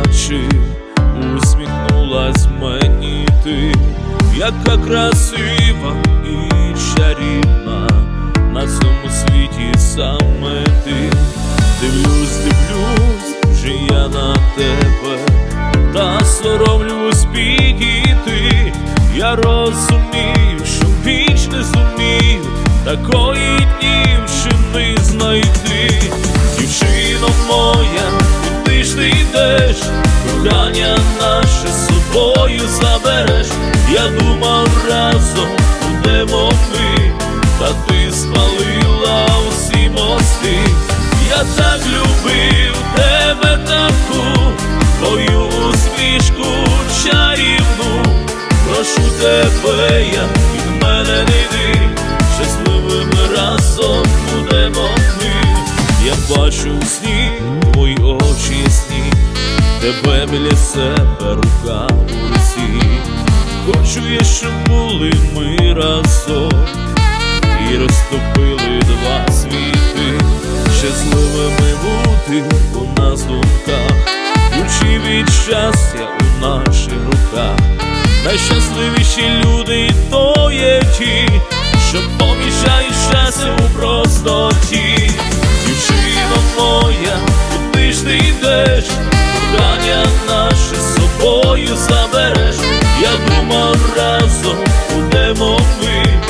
очі, усміхнулась мені ти, яка красива і чарівна, на цьому світі саме ти. Дивлюсь, дивлюсь, вже я на тебе, та соромлюсь підійти. Я розумію, що віч не зумію такої дівчини знайти. Дівчино Кохання наше з собою забереш. Я думав разом будемо ми, та ти спалила усі мости. Я так любив тебе таку, твою усмішку чарівну. Прошу тебе, я від мене не йди, щасливими разом будемо ми. Я бачу сні твої тебе біля себе рука у руці. Хочу я, щоб були ми разом і розтопили два світи, щасливими бути у нас думках, ключі від щастя у наших руках. Найщасливіші люди то є ті, що поміщають щастя у простоті. Дівчино моя, куди ж ти йдеш? Кохання наше з собою забереш. Я думав разом будемо ми,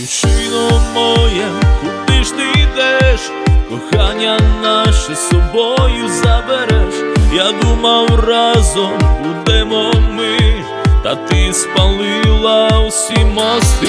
Дівчино моя, куди ж ти йдеш? Кохання наше з собою забереш. Я думав разом будемо ми, та ти спалила усі мости.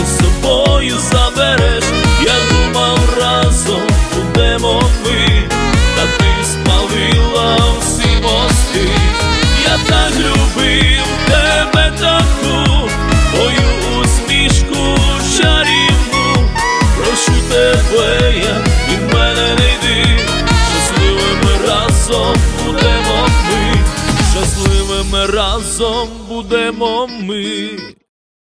Наше з собою забереш. Я думав разом будемо ми, та ти спалила всі мости. Я так любив тебе таку, твою усмішку чарівну. Прошу тебе, я мене не йди, щасливими разом будемо ми, щасливими разом будемо ми.